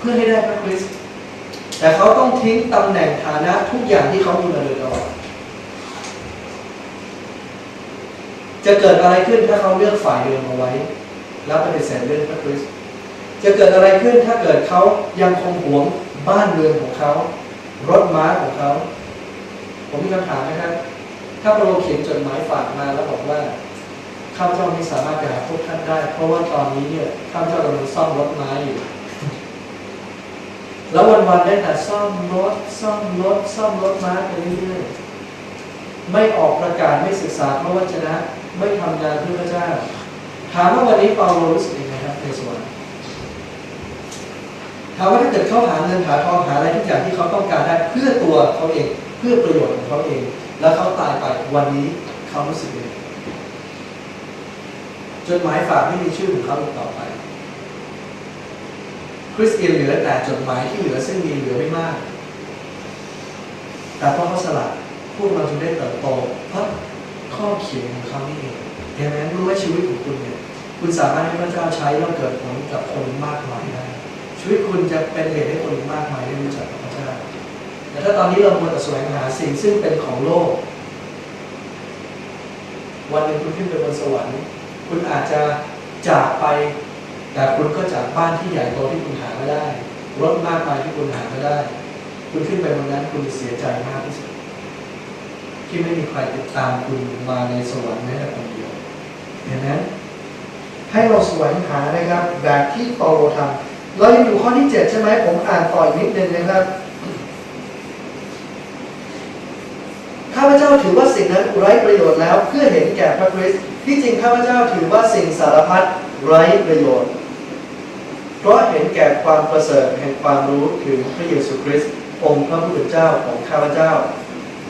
เพื่อให้ได้พระคริสต์แต่เขาต้องทิ้งตำแหน่งฐานะทุกอย่างที่เขามีมาโดยตลอดจะเกิดอะไรขึ้นถ้าเขาเลือกฝ่ายเดิมเอาไว้ แล้วปฏิเสธเรื่องพระคริสต์จะเกิดอะไรขึ้นถ้าเกิดเขายังคงหวงบ้านเรือนของเขา รถม้าของเขา ผมมีคำถามนะครับ ถ้าพระโลเขียนจดหมายฝากมาแล้วบอกว่าข้าพเจ้าไม่สามารถไปหาพวกท่านได้ เพราะว่าตอนนี้เนี่ยข้าพเจ้ากำลังซ่อมรถม้าอยู่ แล้ววันๆได้แต่ซ่อมรถซ่อมรถซ่อมรถม้าไปเรื่อยๆไม่ออกประกาศไม่ศึกษาพระวจนะ ไม่ทำงานเพื่อพระเจ้าถามว่าวันนี้เปาโลรู้สึกยังไงครับในสวรรค์ถามว่าถ้าเกิดเขาหาเงินหาทองหาอะไรทุกอย่างที่เขาต้องการได้เพื่อตัวเขาเองเพื่อประโยชน์ของเขาเอง แล้วเขาตายไปวันนี้เขารู้สึกยังไงจดหมายฝากไม่มีชื่อของเขาต่อไป คริสเตียนเหลือแต่จดหมายที่เหลือซึ่งมีเหลือไม่มาก แต่เพราะเขาสละพวกเราจึงได้เติบโตเพราะข้อเขียนของเขานี่เองเห็นไหมรู้ว่าชีวิตของคุณเนี่ยคุณสามารถให้พระเจ้าใช้แล้วเกิดผลกับคนมากมายได้ชีวิตคุณจะเป็นเหตุให้คนมากมายได้รู้จักพระเจ้าแต่ถ้าตอนนี้เรามัวแต่แสวงหาสิ่งซึ่งเป็นของโลก วันหนึ่งคุณขึ้นไปบนสวรรค์ คุณอาจจะจากไป แต่คุณก็จากบ้านที่ใหญ่โตที่คุณหาไม่ได้รถมากมายที่คุณหาไม่ได้ คุณขึ้นไปบนนั้นคุณจะเสียใจมากที่สุดที่ไม่มีใครติดตามคุณมาในสวรรค์แม้แต่คนเดียวเห็นไหมให้เราสวงหานะครับ แบบที่เปาโลทำเรายังอยู่ข้อที่7ใช่ไหมผมอ่านต่ออีกนิดนึงนะครับข้าพเจ้าถือว่าสิ่งนั้นไร้ประโยชน์แล้ว เพื่อเห็นแก่พระคริสต์ที่จริงข้าพเจ้าถือว่าสิ่งสารพัดไร้ประโยชน์ เพราะเห็นแก่ความประเสริฐแห่งความรู้ถึงพระเยซูคริสต์องค์พระผู้เป็นเจ้าของข้าพเจ้า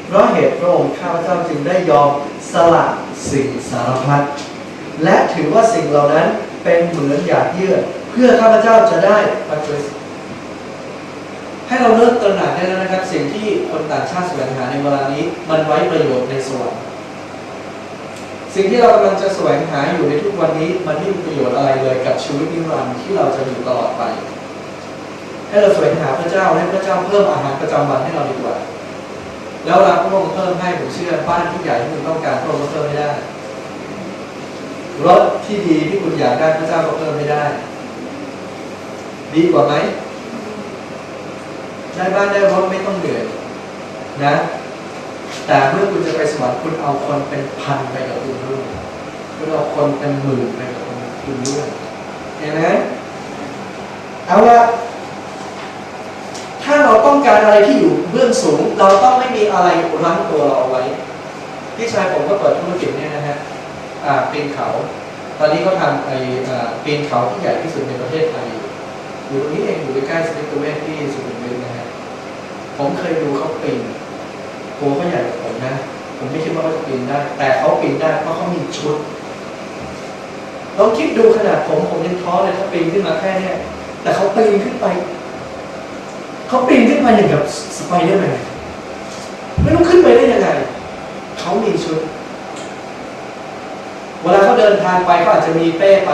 เพราะเหตุพระองค์ข้าพเจ้าจึงได้ยอมสละสิ่งสารพัดและถือว่าสิ่งเหล่านั้นเป็นเหมือนหยาดเยื่อเพื่อข้าพเจ้าจะได้พระคริสต์ให้เราเลิกตระหนักได้แล้วนะครับ สิ่งที่คนต่างชาติแสวงหาในเวลานี้มันไว้ประโยชน์ในสวรรค์ สิ่งที่เรากำลังจะแสวงหาอยู่ในทุกวันนี้มันไม่มีประโยชน์อะไรเลยกับชีวิตนิรันดร์ที่เราจะอยู่ตลอดไป ให้เราแสวงหาพระเจ้าให้พระเจ้าเพิ่มอาหารประจำวันให้เราดีกว่า แล้วเราพระองค์เพิ่มให้ผมเชื่อบ้านที่ใหญ่ที่คุณต้องการพระองค์ก็เพิ่มไม่ได้รถที่ดีที่คุณอยากได้พระเจ้าก็เพิ่มไม่ได้ ดีกว่าไหมได้บ้านได้รถไม่ต้องเหนื่อยนะ แต่เมื่อคุณจะไปสวรรค์คุณเอาคนเป็นพันไปกับคุณด้วยคุณเอาคนเป็นหมื่นไปกับคุณด้วยเห็นไหมเอาละถ้าเราต้องการอะไรที่อยู่เบื้องสูง เราต้องไม่มีอะไรรั้งตัวเราเอาไว้พี่ชายผมก็เปิดธุรกิจเนี่ยนะฮะอ่าปีนเขา ตอนนี้เขาทำไอ้อ่าปีนเขาที่ใหญ่ที่สุดในประเทศไทยอยู่ตรงนี้เองอยู่ใกล้ๆสมิธเวชที่สุขุมวิทนะฮะผมเคยดูเขาปีน ตัวเขาใหญ่กว่าผมนะผมไม่คิดว่าเขาจะปีนได้ แต่เขาปีนได้เพราะเขามีชุดลองคิดดูขนาดผมผมยังท้อเลยถ้าปีนขึ้นมาแค่เนี้ยแต่เขาปีนขึ้นไปเขาปีนขึ้นไปอย่างกับสไปเดอร์แมนไม่รู้ขึ้นไปได้ยังไงเขามีชุด เวลาเขาเดินทางไปเขาอาจจะมีเป้ไป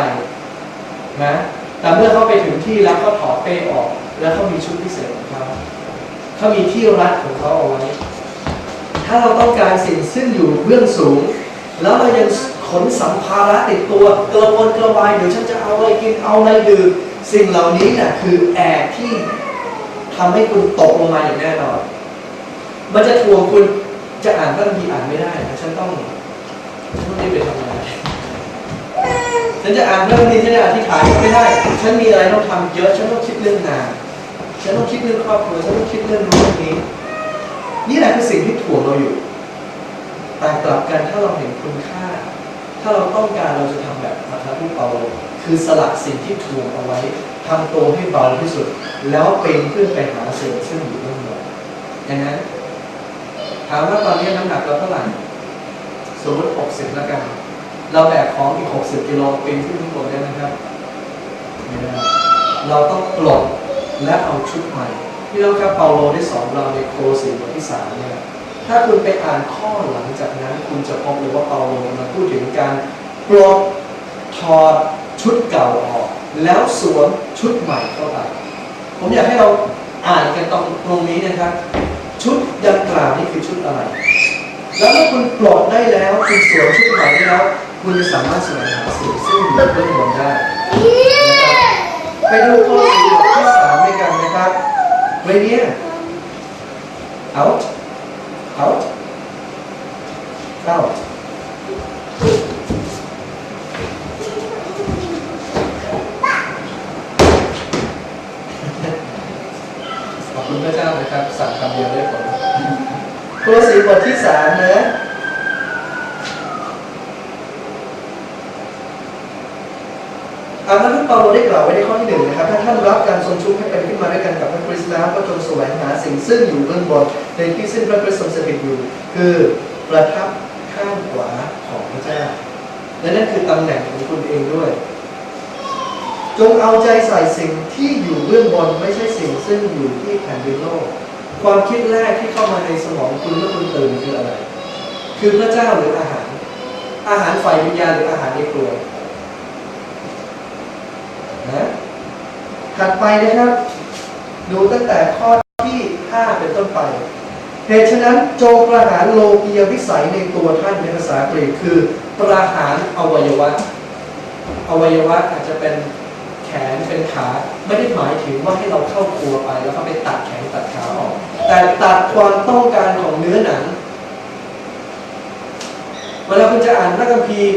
นะแต่เมื่อเขาไปถึงที่แล้วเขาถอดเป้ออก แล้วเขามีชุดพิเศษของเขาเขามีที่รัดของเขาเอาไว้ ถ้าเราต้องการสิ่งซึ่งอยู่เบื้องสูง แล้วเรายังขนสัมภาระติดตัวกระวนกระวายเดี๋ยวฉันจะเอาอะไรกินเอาอะไรดื่มสิ่งเหล่านี้น่ะคือแอกที่ทำให้คุณตกลงมาอย่างแน่นอน มันจะทวงคุณจะอ่านบางทีอ่านไม่ได้นะฉันต้องฉันต้องรีบไปทำงานฉันจะอ่านเรื่องนี้ฉันจะอธิษฐานก็ไม่ได้ ฉันมีอะไรต้องทำเยอะ ฉันต้องคิดเรื่องงาน ฉันต้องคิดเรื่องครอบครัว ฉันต้องคิดเรื่องนู้นเรื่องนี้ นี่แหละคือสิ่งที่ถ่วงเราอยู่แต่กลับกันถ้าเราเห็นคุณค่า ถ้าเราต้องการเราจะทำแบบพระทูตเปาโลคือสลักสิ่งที่ถ่วงเอาไว้ทำตัวให้เบาที่สุด แล้วเป็นขึ้นไปหาสิ่งซึ่งอยู่เบื้องบนอย่างนั้นถามว่าตอนนี้น้ำหนักเราเท่าไหร่สมมติ 60แล้วกัน เราแบกของอีก 60กิโลปีนขึ้นข้างบนได้ไหมครับไม่ได้เราต้องปลดและเอาชุดใหม่ ที่เราครับเปาโลได้สอนเราในโคโลสีบทที่สามเนี่ยถ้าคุณไปอ่านข้อหลังจากนั้น คุณจะพบเลยว่าเปาโลมาพูดถึงการปลดถอดชุดเก่าออก แล้วสวมชุดใหม่เข้าไป ผมอยากให้เราอ่านกันตรงตรงนี้นะครับ ชุดดังกล่าวนี่คือชุดอะไร แล้วเมื่อคุณปลดได้แล้วคุณสวมชุดใหม่ได้แล้ว คุณจะสามารถแสวงหาสิ่งซึ่งอยู่เบื้องบนได้ไปดูข้อสี่บทที่สามด้วยกันนะครับ เรเนีย out out out ขอบคุณพระเจ้านะครับสั่งคำเดียวได้ผลตัวสีบทที่สามนะอาจารย์ เปาโลได้กล่าวไว้ในข้อที่หนึ่งนะครับ ถ้าท่านรับการทรงชุบให้เป็นขึ้นมาด้วยกันกับพระคริสต์แล้วก็จงแสวงหาสิ่งซึ่งอยู่เบื้องบนในที่ซึ่งพระคริสต์ทรงสถิตอยู่ คือประทับข้างขวาของพระเจ้า และนั่นคือตำแหน่งของคุณเองด้วย จงเอาใจใส่สิ่งที่อยู่เบื้องบนไม่ใช่สิ่งซึ่งอยู่ที่แผ่นดินโลก ความคิดแรกที่เข้ามาในสมองคุณเมื่อคุณตื่นคืออะไร คือพระเจ้าหรืออาหาร อาหารฝ่ายวิญญาณหรืออาหารในครัวนะ ถัดไปนะครับ ดูตั้งแต่ข้อที่ 5 เป็นต้นไปเหตุฉะนั้นโจงประหารโลกียวิสัยในตัวท่านในภาษากรีกคือ ประหารอวัยวะ อวัยวะอาจจะเป็นแขนเป็นขาไม่ได้หมายถึงว่าให้เราเข้าครัวไป แล้วก็ไปตัดแขนตัดขาออก แต่ตัดความต้องการของเนื้อหนัง เวลาคุณจะอ่านพระคัมภีร์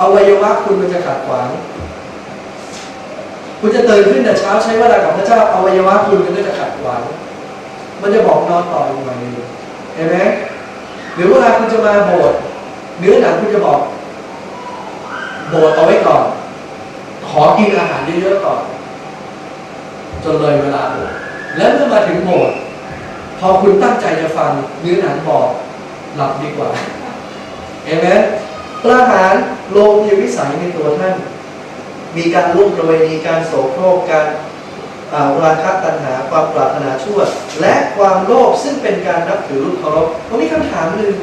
อวัยวะคุณมันจะขัดขวาง คุณจะตื่นขึ้นแต่เช้าใช้เวลากับพระเจ้าอวัยวะคุณมันก็จะขัดขวางมันจะบอกนอนต่ออีกหน่อยหนึงเห็นไหมหรือเวลาคุณจะมาโบสถ์เนื้อหนังคุณจะบอก โบสถ์เอาไว้ก่อน ขอกินอาหารเยอะๆก่อนจนเลยเวลาโบสถ์แล้วเมื่อมาถึงโบสถ์พอคุณตั้งใจจะฟังเนื้อหนังบอก หลับดีกว่าเห็นไหมประหารโลกียวิสัยในตัวท่าน มีการล่วงประเวณีการโสโครกการราคะตัณหาความปรารถนาชั่ว และความโลภซึ่งเป็นการนับถือรูปเคารพผมมีคำถามหนึ่ง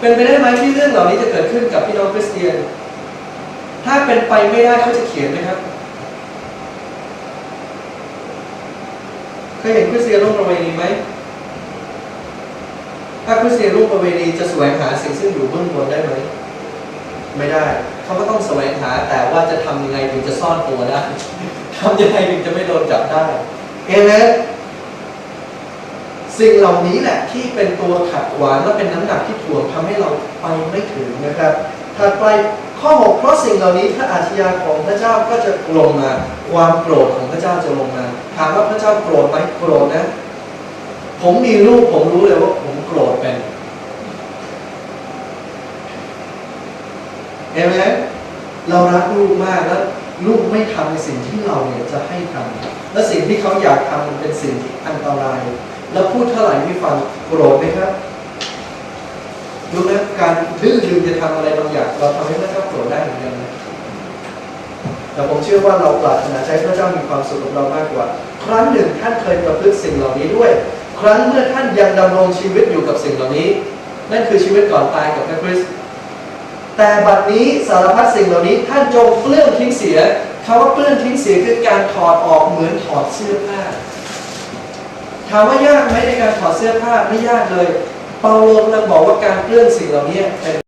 เป็นไปได้ไหมที่เรื่องเหล่านี้จะเกิดขึ้นกับพี่น้องคริสเตียน ถ้าเป็นไปไม่ได้เขาจะเขียนไหมครับเคยเห็นคริสเตียนร่วมประเวณีไหมถ้าคริสเตียนร่วมประเวณีจะแสวงหาสิ่งซึ่งอยู่เบื้องบนได้ไหม ไม่ได้ เขาก็ต้องแสวงหาแต่ว่าจะทำยังไงถึงจะซ่อนตัวได้ทำยังไงถึงจะไม่โดนจับได้เอเมนสิ่งเหล่านี้แหละที่เป็นตัวขัดขวางและเป็นน้ำหนักที่ถ่วงทำให้เราไปไม่ถึงนะครับถัดไปข้อ6เพราะสิ่งเหล่านี้พระอาชญาของพระเจ้าก็จะลงมาความโกรธของพระเจ้าจะลงมาถามว่าพระเจ้าโกรธไหมโกรธนะ ผมมีลูกผมรู้เลยว่าผมโกรธเป็น เอเมนเรารักลูกมากแล้วลูกไม่ทำในสิ่งที่เราเนี่ยจะให้ทำและสิ่งที่เขาอยากทำมันเป็นสิ่งที่อันตราย แล้วพูดเท่าไหร่ไม่ฟังโกรธไหมครับดูนะการดื้อดึงจะทำอะไรบางอย่างเราทำให้พระเจ้าโกรธได้เหมือนกันนะแต่ผมเชื่อว่าเราปรารถนาใช้พระเจ้ามีความสุขกับเรามากกว่า ครั้งหนึ่งท่านเคยประพฤติสิ่งเหล่านี้ด้วย ครั้งเมื่อท่านยังดำรงชีวิตอยู่กับสิ่งเหล่านี้ นั่นคือชีวิตก่อนตายกับพระคริสต์ แต่บัดนี้สารพัดสิ่งเหล่านี้ท่านจงเปลื้องทิ้งเสียคำว่าเปลื้องทิ้งเสียคือการถอดออกเหมือนถอดเสื้อผ้าถามว่ายากไหมในการถอดเสื้อผ้าไม่ยากเลย เปาโลกำลังบอกว่าการเปลื้องสิ่งเหล่านี้เป็น